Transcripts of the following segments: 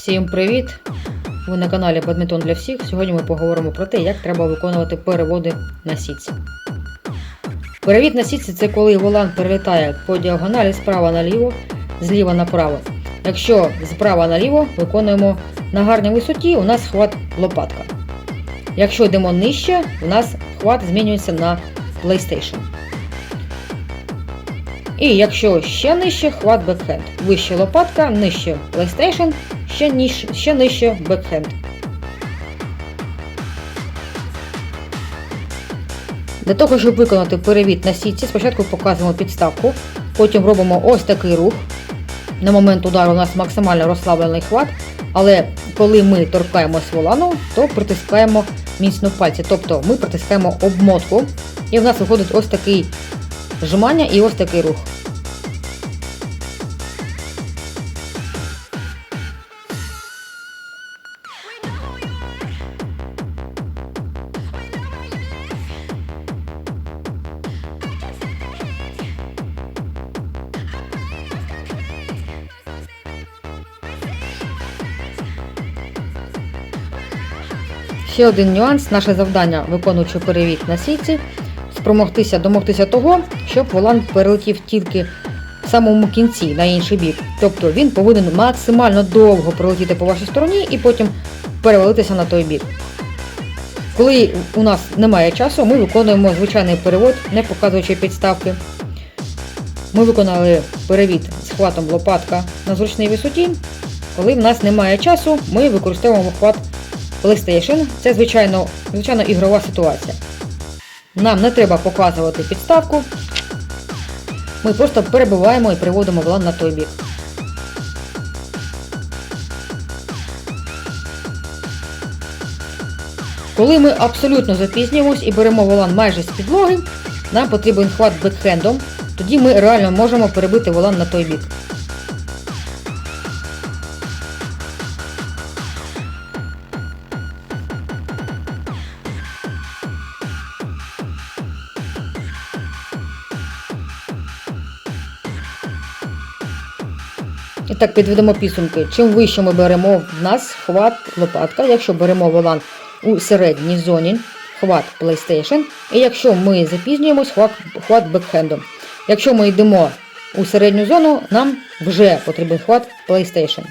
Всім привіт! Ви на каналі Бадмінтон для всіх. Сьогодні ми поговоримо про те, як треба виконувати переводи на сітці. Перевід на сітці це коли волан перелітає по діагоналі справа наліво, зліва направо. Якщо справа наліво виконуємо на гарній висоті, у нас хват лопатка. Якщо йдемо нижче, у нас хват змінюється на PlayStation. І якщо ще нижче, хват бекхенд. Вище лопатка, нижче PlayStation, ще, ніж, ще нижче бекхенд. Для того, щоб виконати перевід на сітці, спочатку показуємо підставку, потім робимо ось такий рух. На момент удару у нас максимально розслаблений хват, але коли ми торкаємось волану, то притискаємо міцно пальці. Тобто ми притискаємо обмотку, і в нас виходить ось такий жимання і ось такий рух. Ще один нюанс, наше завдання, виконуючи перевід на сітці, спромогтися домогтися того, щоб волан перелетів тільки в самому кінці на інший бік. Тобто він повинен максимально довго пролетіти по вашій стороні і потім перевалитися на той бік. Коли у нас немає часу, ми виконуємо звичайний перевод, не показуючи підставки. Ми виконали перевід з хватом лопатка на зручній висоті. Коли в нас немає часу, ми використовуємо хват PlayStation. Це звичайно, звичайно ігрова ситуація. Нам не треба показувати підставку. Ми просто перебуваємо і переводимо волан на той бік. Коли ми абсолютно запізнюємось і беремо волан майже з підлоги, нам потрібен хват бекхендом, тоді ми реально можемо перебити волан на той бік. І так підведемо підсумки. Чим вище ми беремо в нас хват лопатка, якщо беремо волан у середній зоні, хват PlayStation, і якщо ми запізнюємось, хват, хват бекхендом. Якщо ми йдемо у середню зону, нам вже потрібен хват PlayStation.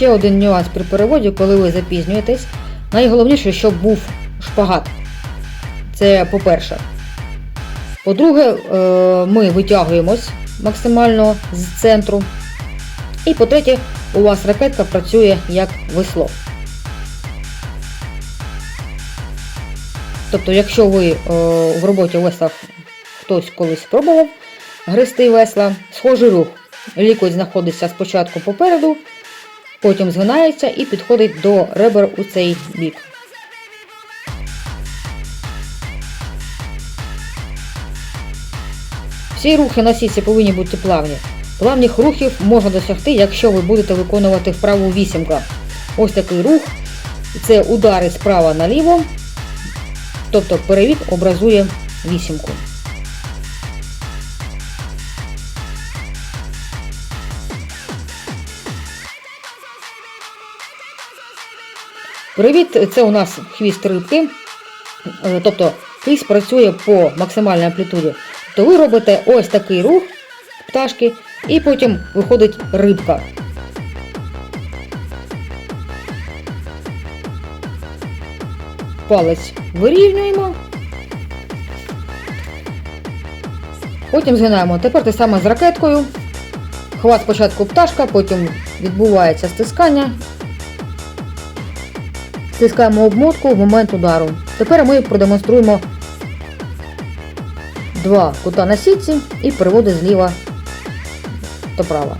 Ще один нюанс при переводі, коли ви запізнюєтесь. Найголовніше, щоб був шпагат. Це по-перше. По-друге, е, ми витягуємось максимально з центру. І по-третє, у вас ракетка працює як весло. Тобто, якщо ви е, в роботі в веслах хтось колись спробував гристи весла, схожий рух. Лікоть знаходиться спочатку попереду, потім згинається і підходить до ребер у цей бік. Всі рухи на сітці повинні бути плавні. Плавних рухів можна досягти, якщо ви будете виконувати вправу вісімка. Ось такий рух. Це удари справа наліво, тобто перевід образує вісімку. Привіт, це у нас хвіст рибки. Е, Тобто хвіст працює по максимальній амплітуді. То ви робите ось такий рух пташки, і потім виходить рибка. Палець вирівнюємо. Потім згинаємо. Тепер те саме з ракеткою. Хват спочатку пташка, потім відбувається стискання Стискаємо обмотку в момент удару. Тепер ми продемонструємо два кута на сітці і переводи зліва до права.